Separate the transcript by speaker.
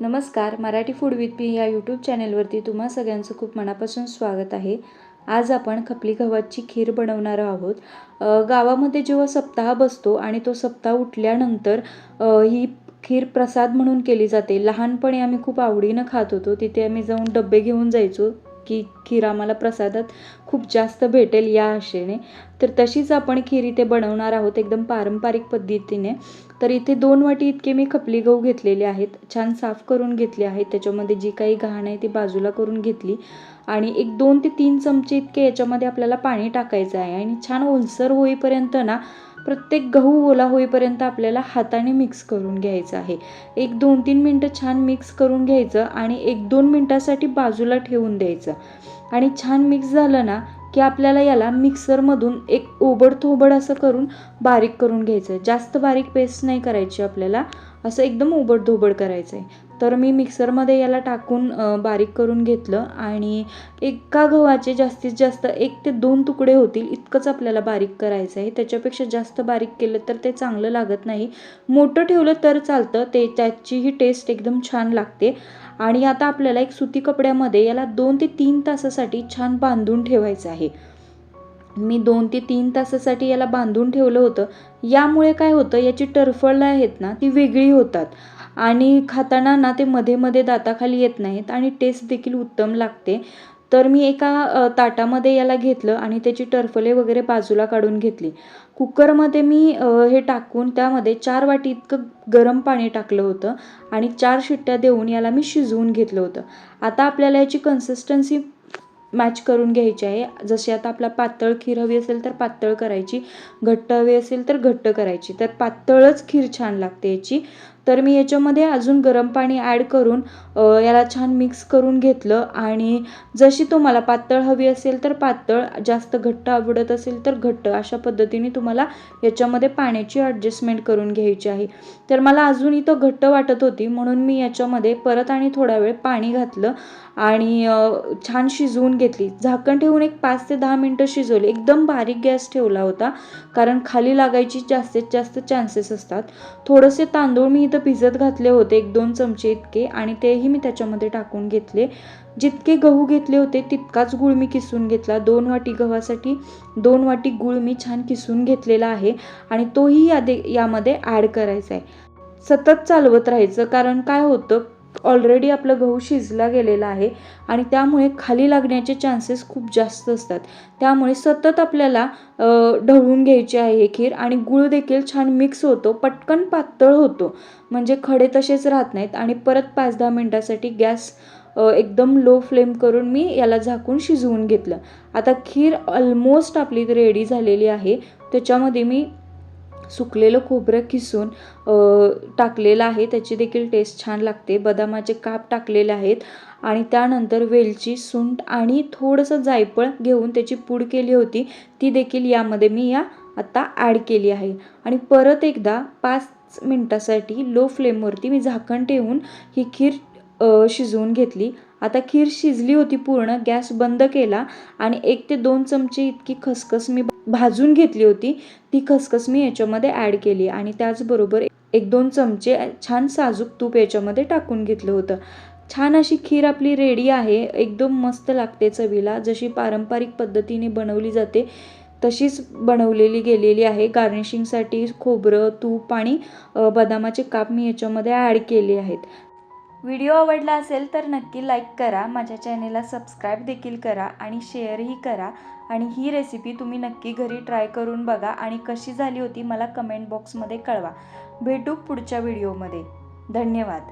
Speaker 1: नमस्कार Marathi food with P या YouTube चॅनेलवरती तुम्हा सगळ्यांचं खूप मनापासून स्वागत आहे. आज आपण खपली गव्हाची खीर बनवणार आहोत. गावामध्ये जेव्हा सप्ताह बसतो आणि तो सप्ताह उठल्यानंतर ही खीर प्रसाद म्हणून केली जाते. लहानपणी आम्ही खूप आवडीनं खात होतो. तिथे आम्ही जाऊन डबे घेऊन जायचो. की खीर आम्हाला प्रसादात खूप जास्त भेटेल या आशेने. तर तशीच आपण खीर इथे बनवणार आहोत एकदम पारंपरिक पद्धतीने. तर इथे दोन वाटी इतके मी खपली गहू घेतलेले आहेत. छान साफ करून घेतले आहेत. त्याच्यामध्ये जी काही घाण आहे ती बाजूला करून घेतली. आणि एक दोन ते तीन चमचे इतके याच्यामध्ये आपल्याला पाणी टाकायचं आहे. आणि छान ओलसर होईपर्यंत ना प्रत्येक गहू ओला होईपर्यंत आपल्याला हाताने मिक्स करून घ्यायचं आहे. एक दोन तीन मिनटं छान मिक्स करून घ्यायचं आणि एक दोन मिनटासाठी बाजूला ठेवून द्यायचं. आणि छान मिक्स झालं ना की आपल्याला याला मिक्सरमधून एक ओबडथोबड असं करून बारीक करून घ्यायचं. आहे जास्त बारीक पेस्ट नाही करायची आपल्याला. असं एकदम ओबडधोबड करायचं आहे तर मी मिक्सरमध्ये याला टाकून बारीक करून घेतलं आणि एका गव्हाचे जास्तीत जास्त एक ते दोन तुकडे होतील इतकंच आपल्याला बारीक करायचं आहे. त्याच्यापेक्षा जास्त बारीक केलं तर ते चांगलं लागत नाही. मोठं ठेवलं तर चालतं ते त्याचीही टेस्ट एकदम छान लागते. आणि आता आपल्याला एक सुती कपड्यामध्ये याला दोन ते तीन तासासाठी छान बांधून ठेवायचं आहे. मी दोन ते तीन तासासाठी याला बांधून ठेवलं होतं. यामुळे काय होतं याची टरफळ आहेत ना ती वेगळी होतात. आणि खाताना ना ते मध्ये मध्ये दाताखाली येत नाहीत आणि टेस्ट देखील उत्तम लागते. तर मी एका ताटामध्ये याला घेतलं आणि त्याची टरफले वगैरे बाजूला काढून घेतली. कुकरमध्ये मी हे टाकून त्यामध्ये चार वाटी इतकं गरम पाणी टाकलं होतं आणि चार शिट्ट्या देऊन याला मी शिजवून घेतलं होतं. आता आपल्याला याची कन्सिस्टन्सी मॅच करून घ्यायची आहे. जशी आता आपला पातळ खीर हवी असेल तर पातळ करायची घट्ट हवी असेल तर घट्ट करायची. तर पातळच खीर छान लागते याची. तर मी याच्यामध्ये अजून गरम पाणी ॲड करून याला छान मिक्स करून घेतलं. आणि जशी तुम्हाला पातळ हवी असेल तर पातळ जास्त घट्ट आवडत असेल तर घट्ट. अशा पद्धतीने तुम्हाला याच्यामध्ये पाण्याची ॲडजस्टमेंट करून घ्यायची आहे. तर मला अजून इथं घट्ट वाटत होती म्हणून मी याच्यामध्ये परत आणि थोडा वेळ पाणी घातलं आणि छान शिजवून घेतली. झाकण ठेवून एक पाच ते दहा मिनटं शिजवली. एकदम बारीक गॅस ठेवला होता कारण खाली लागायची जास्तीत जास्त चान्सेस असतात. थोडेसे तांदूळ मी इथं भिजत घातले होते एक दोन चमचे इतके आणि तेही मी त्याच्यामध्ये टाकून घेतले. जितके गहू घेतले होते तितकाच गुळ मी किसून घेतला. दोन वाटी गव्हासाठी दोन वाटी गुळ मी छान किसून घेतलेला आहे आणि तोही यादे यामध्ये ॲड करायचा आहे सतत चालवत राहायचं कारण काय होतं ऑलरेडी आपलं गहू शिजला गेलेला आहे आणि त्यामुळे खाली लागण्याचे चान्सेस खूप जास्त असतात. त्यामुळे सतत आपल्याला ढवळून घ्यायची आहे हे खीर आणि गूळ देखील छान मिक्स होतो पटकन पातळ होतो. म्हणजे खडे तसेच राहत नाहीत आणि परत पाच दहा मिनटासाठी गॅस एकदम लो फ्लेम करून मी याला झाकून शिजवून घेतलं. आता खीर ऑलमोस्ट आपली रेडी झालेली आहे. त्याच्यामध्ये मी सुकलेलं खोबरं किसून टाकलेलं आहे. त्याची देखील टेस्ट छान लागते. बदामाचे काप टाकलेले आहेत. आणि त्यानंतर वेलची सुंठ आणि थोडंसं जायफळ घेऊन त्याची पूड केली होती. ती देखील यामध्ये मी या आत्ता ॲड केली आहे. आणि परत एकदा पाच मिनटासाठी लो फ्लेमवरती मी झाकण ठेवून ही खीर शिजवून घेतली. आता खीर शिजली होती पूर्ण गॅस बंद केला आणि एक ते दोन चमचे इतकी खसखस मी भाजून घेतली होती ती खसखस मी याच्यामध्ये ॲड केली आणि त्याचबरोबर एक दोन चमचे छान साजूक तूप याच्यामध्ये टाकून घेतलं होतं. छान अशी खीर आपली रेडी आहे एकदम मस्त लागते चवीला. जशी पारंपरिक पद्धतीने बनवली जाते तशीच बनवलेली गेलेली आहे. गार्निशिंगसाठी खोबरं तूप आणि बदामाचे काप मी याच्यामध्ये ॲड केले आहेत. व्हिडिओ आवडला असेल तर नक्की लाईक करा माझ्या चॅनेलला सबस्क्राईब देखील करा आणि शेअरही करा. आणि ही रेसिपी तुम्ही नक्की घरी ट्राय करून बघा आणि कशी झाली होती मला कमेंट बॉक्समध्ये कळवा. भेटू पुढच्या व्हिडिओमध्ये. धन्यवाद.